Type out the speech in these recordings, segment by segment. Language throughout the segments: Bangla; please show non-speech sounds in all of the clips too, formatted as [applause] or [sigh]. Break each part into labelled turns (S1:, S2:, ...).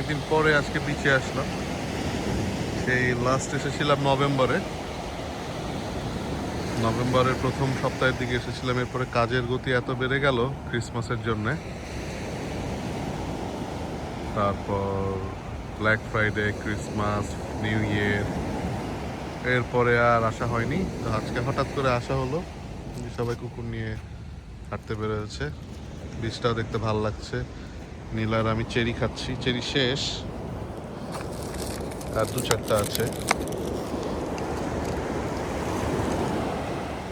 S1: অনেকদিন পরে আজকে বিচে আসলাম। সেই লাস্ট এসেছিলাম নভেম্বরে। নভেম্বরের প্রথম সপ্তাহের দিকে এসেছিলাম, এরপরে কাজের গতি এত বেড়ে গেল ক্রিসমাসের জন্যে। তারপর Black Friday Christmas New Year এরপরে আর আসা হয়নি। তো আজকে হঠাৎ করে আসা হলো। সবাই কুকুর নিয়ে হাঁটতে বেরোচ্ছে। বীজটাও দেখতে ভালো লাগছে। নীলার আমি চেরি খাচ্ছি। চেরি শেষ। আর দু চারটা আছে।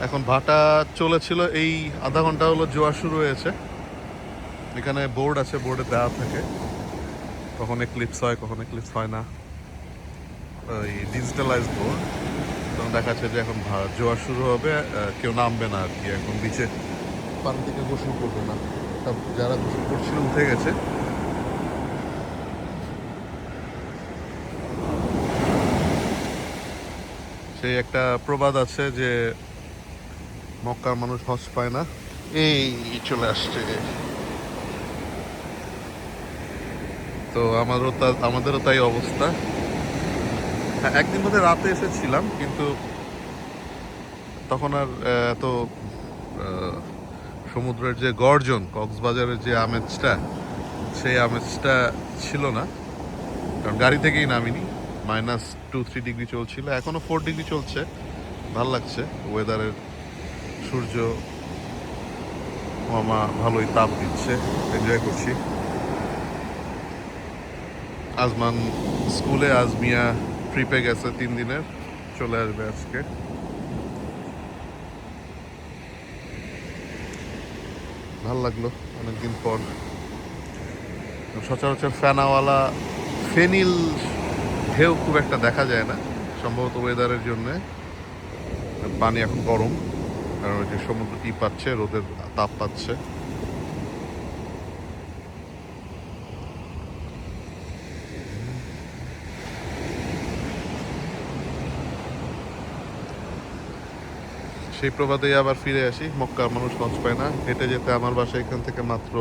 S1: এখন ভাটা চলেছিল, এই আধা ঘণ্টা হলো জোয়ার শুরু হয়েছে। এখানে বোর্ড আছে, বোর্ডে দেওয়া থাকে। কখন ক্লিপস হয়, কখন ক্লিপস হয় না। ওই ডিজিটালাইজ বোর্ড। তখন দেখা যাচ্ছে যে এখন জোয়ার শুরু হবে কেউ নামবে না আর কি, এখন বিচে পানি থেকে গোসল করবে না। সব যারা গোসল করছিল উঠে গেছে। সেই একটা প্রবাদ আছে যে, মক্কার মানুষ হজ পায় না। এই চলে আসছে। তো আমারও তা, আমাদেরও তাই অবস্থা। হ্যাঁ একদিন বোধহয় রাতে এসেছিলাম, কিন্তু তখন আর এত সমুদ্রের যে গর্জন, কক্সবাজারের যে আমেজটা, সেই আমেজটা ছিল না। কারণ গাড়ি থেকেই নামিনি। মাইনাস টু থ্রি ডিগ্রি চলছিল। এখনও ফোর ডিগ্রি চলছে। ভালো লাগছে। ওয়েদারের সূর্য মামা ভালোই তাপ দিচ্ছে। এনজয় করছি। আজমান স্কুলে আজ মিয়া ট্রিপে গেছে তিন দিনের। চলে আসবে আজকে। ভালো লাগল অনেকদিন পর। সচরাচর ফ্যানাওয়ালা ফেনিল ঢেউ খুব একটা দেখা যায় না, সম্ভবত ওয়েদারের জন্যে। পানি এখন গরম, কারণ ওই যে সমুদ্র ই পাচ্ছে, রোদের তাপ পাচ্ছে। সেই প্রবাদেই আবার ফিরে আসি। মক্কার মানুষ লঞ্চ পায় না। হেঁটে যেতে আমার বাসা এখান থেকে মাত্র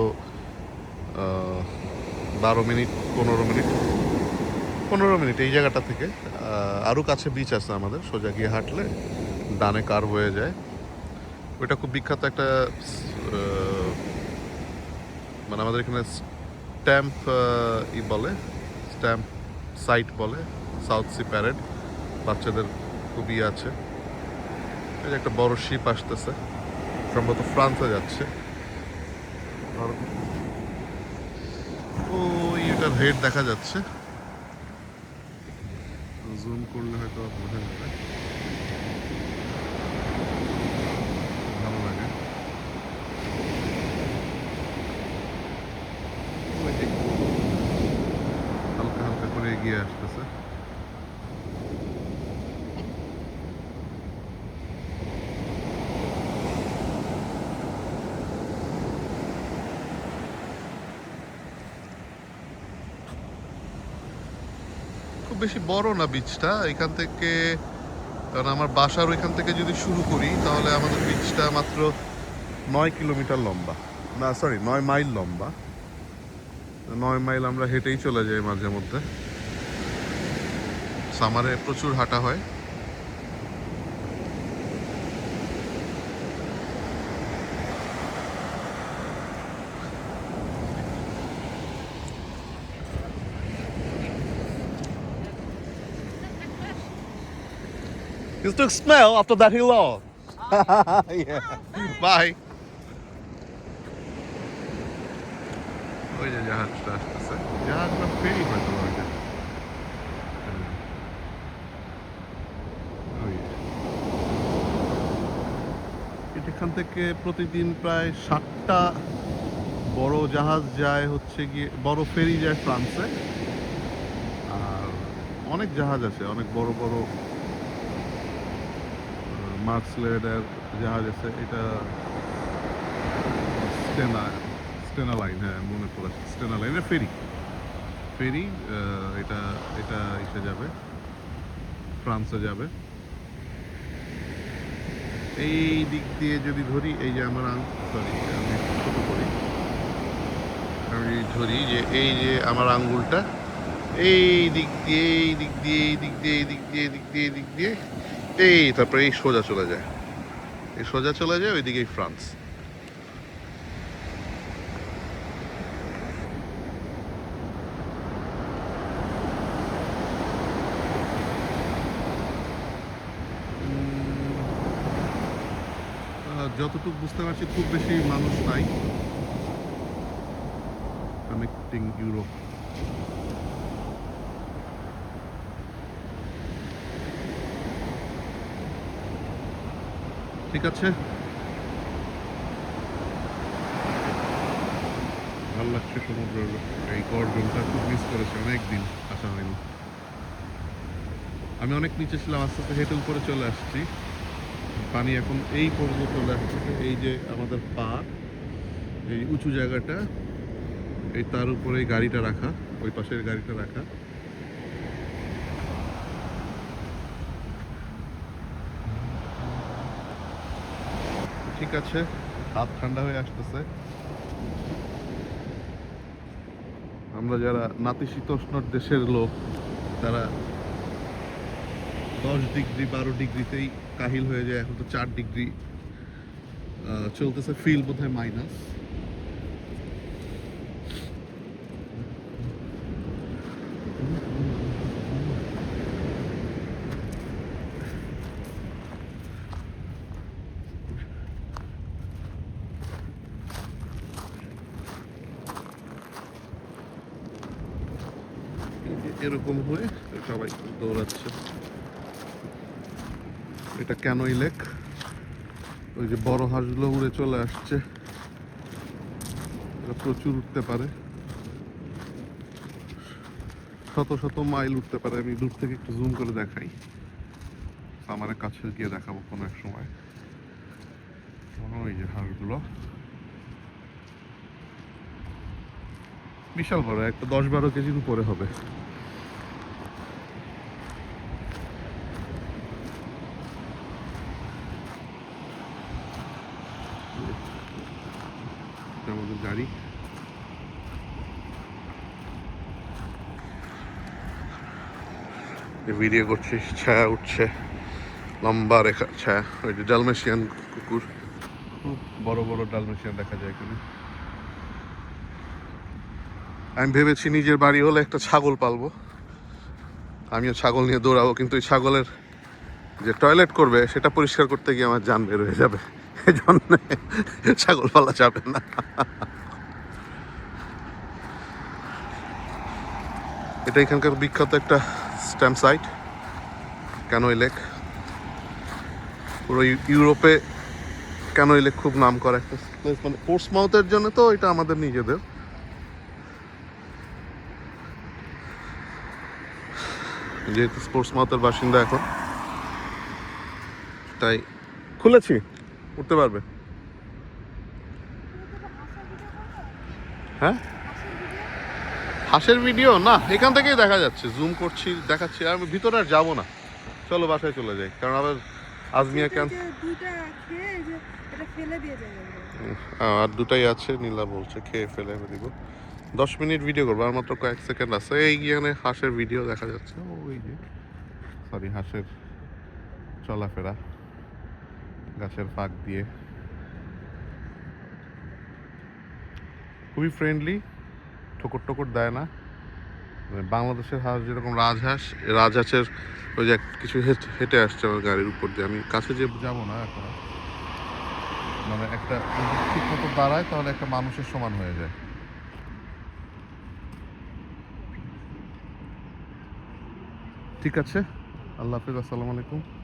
S1: বারো মিনিট, পনেরো মিনিট। পনেরো মিনিট এই জায়গাটা থেকে। আরও কাছে বিচ আছে আমাদের, সোজা গিয়ে হাঁটলে ডানে কার হয়ে যায়। ওইটা খুব বিখ্যাত একটা মানে আমাদের এখানে স্ট্যাম্প ই বলে স্ট্যাম্প সাইট বলে সাউথ সি প্যারেড বাচ্চাদের খুবই আছে। এই একটা বড় শিপ আসতেছে। সম্ভবত ফ্রান্সে যাচ্ছে। ওই এটার হেড দেখা যাচ্ছে। জুম করলে হয়তো বোঝা যাবে ভালো লাগে ওই যে হালকা হালকা করে এগিয়ে আসতেছে খুব বেশি বড় না বীজটা এখান থেকে, কারণ আমার বাসার ওইখান থেকে যদি শুরু করি, তাহলে আমাদের বীজটা মাত্র নয় কিলোমিটার লম্বা। না সরি নয় মাইল লম্বা। নয় মাইল আমরা হেঁটেই চলে যাই মাঝে মধ্যে। সামারে প্রচুর হাঁটা হয়। He took smell after that he [laughs] yeah. [laughs] Bye. ওই যে জাহাজটা আসতেছে জাহাজ ফেরি হয়তো ওইটা ওই। এখান থেকে প্রতিদিন প্রায় ষাটটা বড় জাহাজ যায় হচ্ছে গিয়ে বড় ফেরি যায় ফ্রান্সে আর অনেক জাহাজ আছে অনেক বড় বড় মার্কস লেডার জাহাজ আছে, এটা স্টেনা স্টেনা লাইন হ্যাঁ মনে পড়েছে স্টেনা লাইন ফেরি। ফেরি এটা এটা এসে যাবে, ফ্রান্সে যাবে। এই দিক দিয়ে যদি ধরি, এই যে আমার সরি আমি ছোট করি। আমি ধরি যে, এই যে আমার আঙ্গুলটা, এই দিক দিয়ে, এই দিক দিয়ে, এই দিক দিয়ে, এই দিক দিয়ে, এই দিক দিয়ে, এই দিক দিয়ে এই, তারপরে এই সোজা চলে যায়। এই সোজা চলে যায় ওইদিকেই ফ্রান্স। যতটুকু বুঝতে পারছি, খুব বেশি মানুষ নাই। কানেক্টিং ইউরোপ ঠিক আছে? ভালো লাগছে সমুদ্রের এই গর্জনটা, খুব মিস করেছি, অনেকদিন আসা হয়নি। আমি অনেক নিচে ছিলাম, আস্তে আস্তে হেঁটে উপরে চলে আসছি। পানি এখন এই পর্যন্ত চলে আসছে এই যে আমাদের পা, এই উঁচু জায়গাটা, এই তার উপরে গাড়িটা রাখা, ওই পাশের গাড়িটা রাখা। ঠিক আছে, হাত ঠান্ডা হয়ে আসতেছে। আমরা যারা নাতিশীতোষ্ণ দেশের লোক, তারা দশ ডিগ্রি, বারো ডিগ্রিতেই কাহিল হয়ে যায়, এখন তো চার ডিগ্রি চলতেছে ফিল বোধ হয় মাইনাস এরকম হয়ে সবাই দৌড়াচ্ছে। এটা কেনই লেক? ওই যে বড় হাঁসগুলো উড়ে চলে আসছে। প্রচুর উঠতে পারে। শত শত মাইল উঠতে পারে। আমি দূর থেকে একটু জুম করে দেখাই। আমার কাছে গিয়ে দেখাবো কোনো এক সময়। ওই যে হাঁসগুলো? বিশাল বড়, একটা দশ বারো কেজির উপরে হবে এটা আমাদের গাড়ি ভিডিও করছি, ছায়া উঠছে, লম্বা রেখা, ছায়া। ওই যে ডালমেশিয়ান কুকুর। খুব বড় বড় ডালমেশিয়ান দেখা যায় এখানে। আমি ভেবেছি নিজের বাড়ি হলে একটা ছাগল পালবো। আমিও ছাগল নিয়ে দৌড়াবো, কিন্তু এই ছাগলের যে টয়লেট করবে, সেটা পরিষ্কার করতে গিয়ে আমার জান বের হয়ে যাবে। এই জন্য ছাগল পালা যাবে না। এটা এখানকার বিখ্যাত একটা স্ট্যাম্প সাইট, ক্যানোই লেক। পুরো ইউরোপে ক্যানোই লেক খুব নাম করা একটা প্লেস মানে পোর্টসমাউথের জন্য তো এটা আমাদের নিজেদের। যেহেতু স্পোর্টস মাউথের বাসিন্দা এখন, তাই খুলেছি, উঠতে পারবে। হ্যাঁ? হাঁসের ভিডিও না এখান থেকেই দেখা যাচ্ছে। জুম করছি দেখাচ্ছি আর আমি ভিতরে আর যাব না। চলো বাসায় চলে যাই। কারণ আবার আজমিয়া
S2: এই যাবে
S1: আর দুটাই আছে নীলা বলছে খেয়ে ফেলে আমি দিব। দশ মিনিট ভিডিও করব আর মাত্র কয়েক সেকেন্ড আছে। এইখানে হাঁসের ভিডিও দেখা যাচ্ছে। ওই যে। সরি হাঁসের চলাফেরা। গাছের ফাঁক দিয়ে। খুবই ফ্রেন্ডলি ঠোকর টোকর দেয় না। মানে বাংলাদেশের হাঁস যেরকম রাজহাঁস রাজহাঁসের ওই যে কিছু হেঁটে- আসছে আমার গাড়ির উপর দিয়ে। আমি কাছে যে যাব না এখন। মানে একটা ঠিক মতো দাঁড়ায়, তাহলে একটা মানুষের সমান হয়ে যায়। ঠিক আছে? আল্লাহ হাফিজ, আসসালামু আলাইকুম।